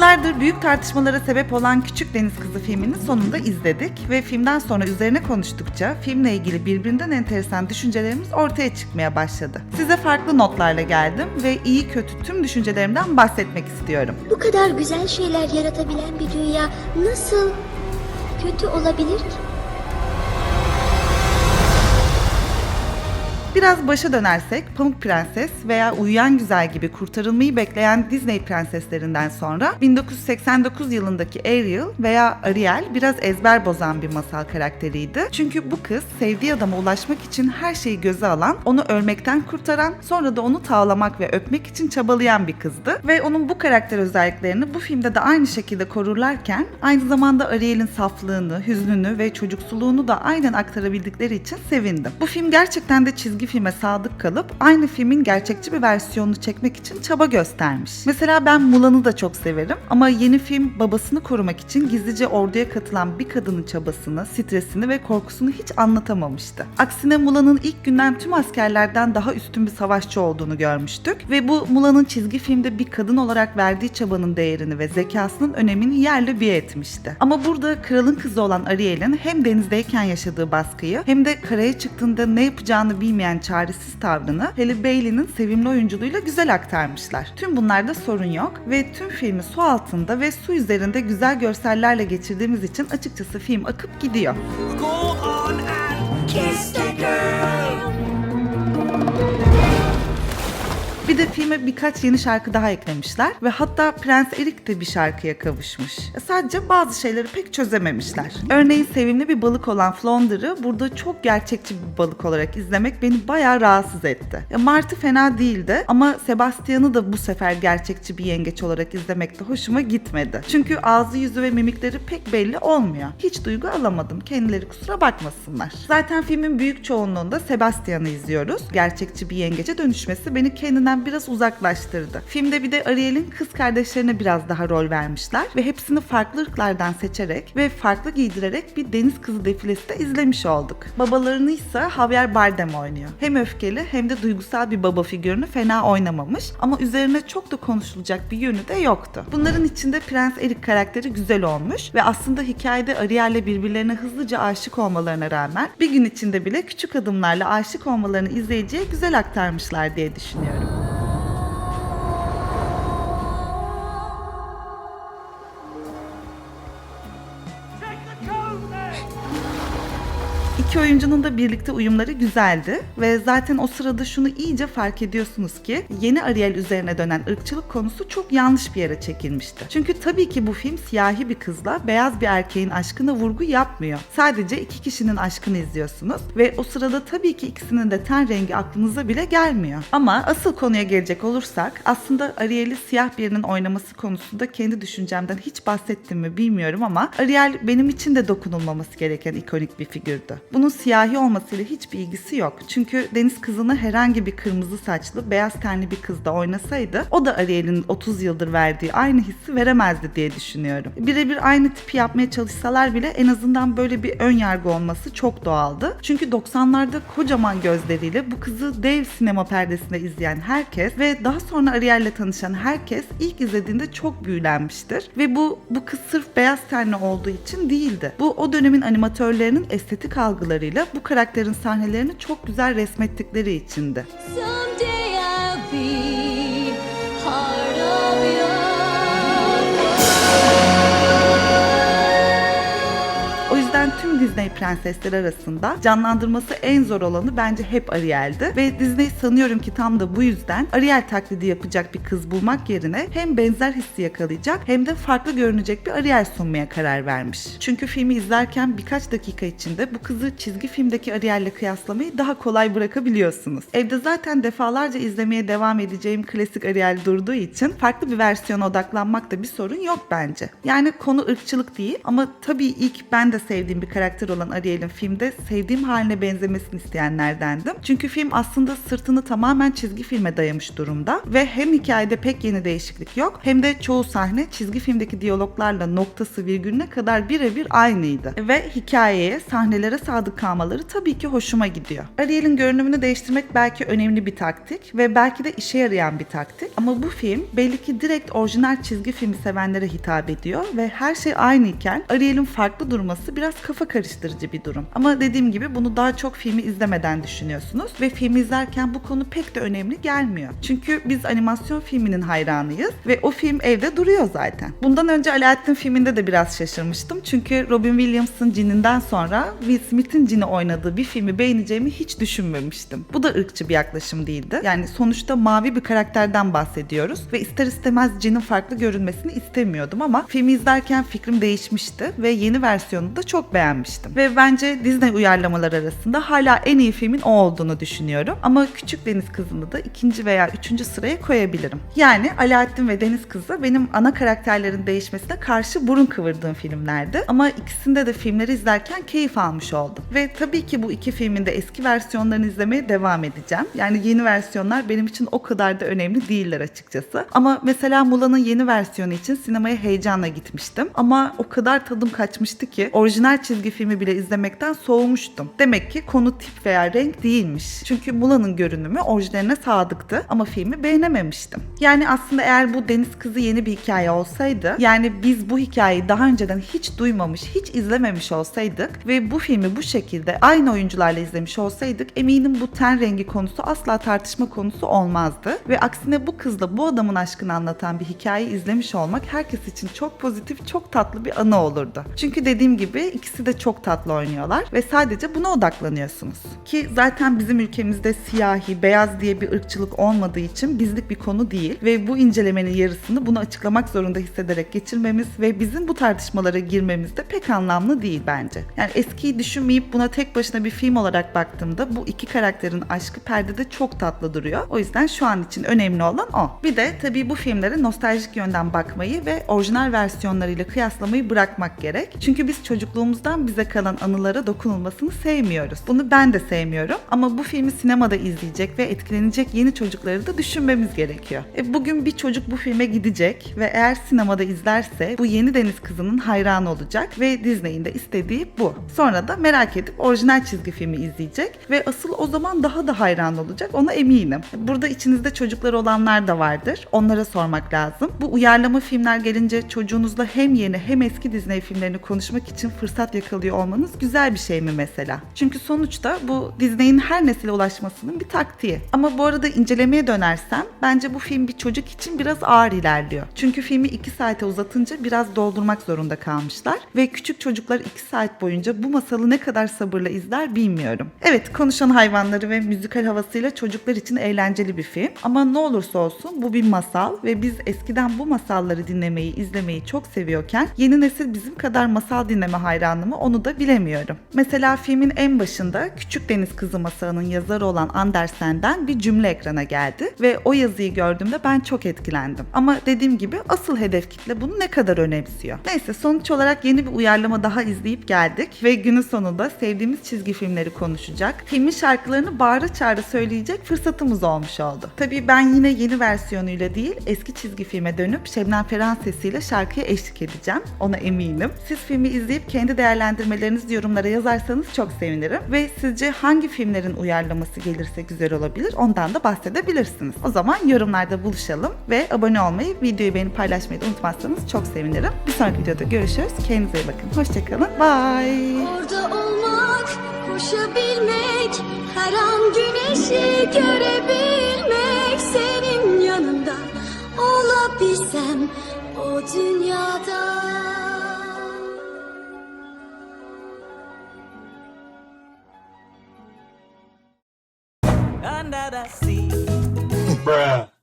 Yıllardır büyük tartışmalara sebep olan Küçük Deniz Kızı filmini sonunda izledik ve filmden sonra üzerine konuştukça filmle ilgili birbirinden enteresan düşüncelerimiz ortaya çıkmaya başladı. Size farklı notlarla geldim ve iyi kötü tüm düşüncelerimden bahsetmek istiyorum. Bu kadar güzel şeyler yaratabilen bir dünya nasıl kötü olabilir ki? Biraz başa dönersek Pamuk Prenses veya Uyuyan Güzel gibi kurtarılmayı bekleyen Disney prenseslerinden sonra 1989 yılındaki Ariel veya Ariel biraz ezber bozan bir masal karakteriydi. Çünkü bu kız sevdiği adama ulaşmak için her şeyi göze alan, onu ölmekten kurtaran, sonra da onu tavlamak ve öpmek için çabalayan bir kızdı. Ve onun bu karakter özelliklerini bu filmde de aynı şekilde korurlarken aynı zamanda Ariel'in saflığını, hüznünü ve çocuksuluğunu da aynen aktarabildikleri için sevindim. Bu film gerçekten de çizgi filme sadık kalıp aynı filmin gerçekçi bir versiyonunu çekmek için çaba göstermiş. Mesela ben Mulan'ı da çok severim ama yeni film babasını korumak için gizlice orduya katılan bir kadının çabasını, stresini ve korkusunu hiç anlatamamıştı. Aksine Mulan'ın ilk günden tüm askerlerden daha üstün bir savaşçı olduğunu görmüştük ve bu Mulan'ın çizgi filmde bir kadın olarak verdiği çabanın değerini ve zekasının önemini yerle bir etmişti. Ama burada kralın kızı olan Ariel'in hem denizdeyken yaşadığı baskıyı hem de karaya çıktığında ne yapacağını bilmeyen çaresiz tavrını Halle Bailey'nin sevimli oyunculuğuyla güzel aktarmışlar. Tüm bunlarda sorun yok ve tüm filmi su altında ve su üzerinde güzel görsellerle geçirdiğimiz için açıkçası film akıp gidiyor. Go on and kiss the girl. De filme birkaç yeni şarkı daha eklemişler ve hatta Prens Erik de bir şarkıya kavuşmuş. Sadece bazı şeyleri pek çözememişler. Örneğin sevimli bir balık olan Flounder'ı burada çok gerçekçi bir balık olarak izlemek beni bayağı rahatsız etti. Ya Martı fena değildi ama Sebastian'ı da bu sefer gerçekçi bir yengeç olarak izlemek de hoşuma gitmedi. Çünkü ağzı yüzü ve mimikleri pek belli olmuyor. Hiç duygu alamadım. Kendileri kusura bakmasınlar. Zaten filmin büyük çoğunluğunda Sebastian'ı izliyoruz. Gerçekçi bir yengece dönüşmesi beni kendinden biraz uzaklaştırdı. Filmde bir de Ariel'in kız kardeşlerine biraz daha rol vermişler ve hepsini farklı ırklardan seçerek ve farklı giydirerek bir deniz kızı defilesi de izlemiş olduk. Babalarını ise Javier Bardem oynuyor. Hem öfkeli hem de duygusal bir baba figürünü fena oynamamış ama üzerine çok da konuşulacak bir yönü de yoktu. Bunların içinde Prens Erik karakteri güzel olmuş ve aslında hikayede Ariel'le birbirlerine hızlıca aşık olmalarına rağmen bir gün içinde bile küçük adımlarla aşık olmalarını izleyiciye güzel aktarmışlar diye düşünüyorum. İki oyuncunun da birlikte uyumları güzeldi ve zaten o sırada şunu iyice fark ediyorsunuz ki yeni Ariel üzerine dönen ırkçılık konusu çok yanlış bir yere çekilmişti. Çünkü tabii ki bu film siyahi bir kızla beyaz bir erkeğin aşkına vurgu yapmıyor. Sadece iki kişinin aşkını izliyorsunuz ve o sırada tabii ki ikisinin de ten rengi aklınıza bile gelmiyor. Ama asıl konuya gelecek olursak aslında Ariel'i siyah birinin oynaması konusunda kendi düşüncemden hiç bahsettim mi bilmiyorum ama Ariel benim için de dokunulmaması gereken ikonik bir figürdü. Bunun siyahi olmasıyla hiçbir ilgisi yok. Çünkü Deniz Kızı'nı herhangi bir kırmızı saçlı, beyaz tenli bir kız da oynasaydı o da Ariel'in 30 yıldır verdiği aynı hissi veremezdi diye düşünüyorum. Birebir aynı tipi yapmaya çalışsalar bile en azından böyle bir ön yargı olması çok doğaldı. Çünkü 90'larda kocaman gözleriyle bu kızı dev sinema perdesinde izleyen herkes ve daha sonra Ariel'le tanışan herkes ilk izlediğinde çok büyülenmiştir. Ve bu bu kız sırf beyaz tenli olduğu için değildi. Bu o dönemin animatörlerinin estetik algılarıyla bu karakterin sahnelerini çok güzel resmettikleri içindi. Someday I'll be prensesleri arasında canlandırması en zor olanı bence hep Ariel'di. Ve Disney sanıyorum ki tam da bu yüzden Ariel taklidi yapacak bir kız bulmak yerine hem benzer hissi yakalayacak hem de farklı görünecek bir Ariel sunmaya karar vermiş. Çünkü filmi izlerken birkaç dakika içinde bu kızı çizgi filmdeki Ariel'le kıyaslamayı daha kolay bırakabiliyorsunuz. Evde zaten defalarca izlemeye devam edeceğim klasik Ariel durduğu için farklı bir versiyona odaklanmakta bir sorun yok bence. Yani konu ırkçılık değil ama tabii ilk ben de sevdiğim bir karakter karakter olan Ariel'in filmde sevdiğim haline benzemesini isteyenlerdendim. Çünkü film aslında sırtını tamamen çizgi filme dayamış durumda ve hem hikayede pek yeni değişiklik yok hem de çoğu sahne çizgi filmdeki diyaloglarla noktası virgülüne kadar birebir aynıydı. Ve hikayeye, sahnelere sadık kalmaları tabii ki hoşuma gidiyor. Ariel'in görünümünü değiştirmek belki önemli bir taktik ve belki de işe yarayan bir taktik. Ama bu film belli ki direkt orijinal çizgi filmi sevenlere hitap ediyor ve her şey aynıyken Ariel'in farklı durması biraz kafa karıştırıcı bir durum. Ama dediğim gibi bunu daha çok filmi izlemeden düşünüyorsunuz ve filmi izlerken bu konu pek de önemli gelmiyor. Çünkü biz animasyon filminin hayranıyız ve o film evde duruyor zaten. Bundan önce Aladdin filminde de biraz şaşırmıştım. Çünkü Robin Williams'ın cininden sonra Will Smith'in cini oynadığı bir filmi beğeneceğimi hiç düşünmemiştim. Bu da ırkçı bir yaklaşım değildi. Yani sonuçta mavi bir karakterden bahsediyoruz ve ister istemez cinin farklı görünmesini istemiyordum ama filmi izlerken fikrim değişmişti ve yeni versiyonunu da çok beğenmiştim. Ve bence Disney uyarlamalar arasında hala en iyi filmin o olduğunu düşünüyorum. Ama Küçük Deniz Kızı'nı da ikinci veya üçüncü sıraya koyabilirim. Yani Alaaddin ve Deniz Kızı benim ana karakterlerin değişmesine karşı burun kıvırdığım filmlerdi. Ama ikisinde de filmleri izlerken keyif almış oldum. Ve tabii ki bu iki filmin de eski versiyonlarını izlemeye devam edeceğim. Yani yeni versiyonlar benim için o kadar da önemli değiller açıkçası. Ama mesela Mula'nın yeni versiyonu için sinemaya heyecanla gitmiştim. Ama o kadar tadım kaçmıştı ki orijinal çizgi filmi bile izlemekten soğumuştum. Demek ki konu tip veya renk değilmiş. Çünkü Mula'nın görünümü orijinaline sadıktı ama filmi beğenememiştim. Yani aslında eğer bu Deniz Kızı yeni bir hikaye olsaydı, yani biz bu hikayeyi daha önceden hiç duymamış, hiç izlememiş olsaydık ve bu filmi bu şekilde aynı oyuncularla izlemiş olsaydık eminim bu ten rengi konusu asla tartışma konusu olmazdı. Ve aksine bu kızla bu adamın aşkını anlatan bir hikaye izlemiş olmak herkes için çok pozitif, çok tatlı bir anı olurdu. Çünkü dediğim gibi ikisi de çok tatlı oynuyorlar ve sadece buna odaklanıyorsunuz. Ki zaten bizim ülkemizde siyahi, beyaz diye bir ırkçılık olmadığı için bizlik bir konu değil ve bu incelemenin yarısını bunu açıklamak zorunda hissederek geçirmemiz ve bizim bu tartışmalara girmemiz de pek anlamlı değil bence. Yani eskiyi düşünmeyip buna tek başına bir film olarak baktığımda bu iki karakterin aşkı perdede çok tatlı duruyor. O yüzden şu an için önemli olan o. Bir de tabii bu filmlere nostaljik yönden bakmayı ve orijinal versiyonlarıyla kıyaslamayı bırakmak gerek. Çünkü biz çocukluğumuzdan bize kalan anılara dokunulmasını sevmiyoruz. Bunu ben de sevmiyorum ama bu filmi sinemada izleyecek ve etkilenecek yeni çocukları da düşünmemiz gerekiyor. E bugün bir çocuk bu filme gidecek ve eğer sinemada izlerse bu yeni Deniz Kızı'nın hayranı olacak ve Disney'in de istediği bu. Sonra da merak edip orijinal çizgi filmi izleyecek ve asıl o zaman daha da hayran olacak ona eminim. Burada içinizde çocuklar olanlar da vardır. Onlara sormak lazım. Bu uyarlama filmler gelince çocuğunuzla hem yeni hem eski Disney filmlerini konuşmak için fırsat yakalıyor olmanız güzel bir şey mi mesela? Çünkü sonuçta bu Disney'in her nesile ulaşmasının bir taktiği. Ama bu arada incelemeye dönersem bence bu film bir çocuk için biraz ağır ilerliyor. Çünkü filmi 2 saate uzatınca biraz doldurmak zorunda kalmışlar ve küçük çocuklar 2 saat boyunca bu masalı ne kadar sabırla izler bilmiyorum. Evet konuşan hayvanları ve müzikal havasıyla çocuklar için eğlenceli bir film ama ne olursa olsun bu bir masal ve biz eskiden bu masalları dinlemeyi, izlemeyi çok seviyorken yeni nesil bizim kadar masal dinleme hayranı mı onu da bilemiyorum. Mesela filmin en başında Küçük Deniz Kızı masalının yazarı olan Andersen'den bir cümle ekrana geldi ve o yazıyı gördüğümde ben çok etkilendim. Ama dediğim gibi asıl hedef kitle bunu ne kadar önemsiyor. Neyse sonuç olarak yeni bir uyarlama daha izleyip geldik ve günün sonunda sevdiğimiz çizgi filmleri konuşacak, filmin şarkılarını bağıra çağıra söyleyecek fırsatımız olmuş oldu. Tabii ben yine yeni versiyonuyla değil eski çizgi filme dönüp Şebnem Ferah sesiyle şarkıya eşlik edeceğim. Ona eminim. Siz filmi izleyip kendi değerlendirmelerinizi yorumlara yazarsanız çok sevinirim. Ve sizce hangi filmlerin uyarlaması gelirse güzel olabilir ondan da bahsedebilirsiniz. O zaman yorumlarda buluşalım ve abone olmayı, videoyu beğenip paylaşmayı unutmazsanız çok sevinirim. Bir sonraki videoda görüşürüz. Kendinize iyi bakın. Hoşçakalın. Bye. Orada olmak, koşabilmek, her an güneşi görebilmek, senin yanında olabilsem o dünyada. that I see. Bruh.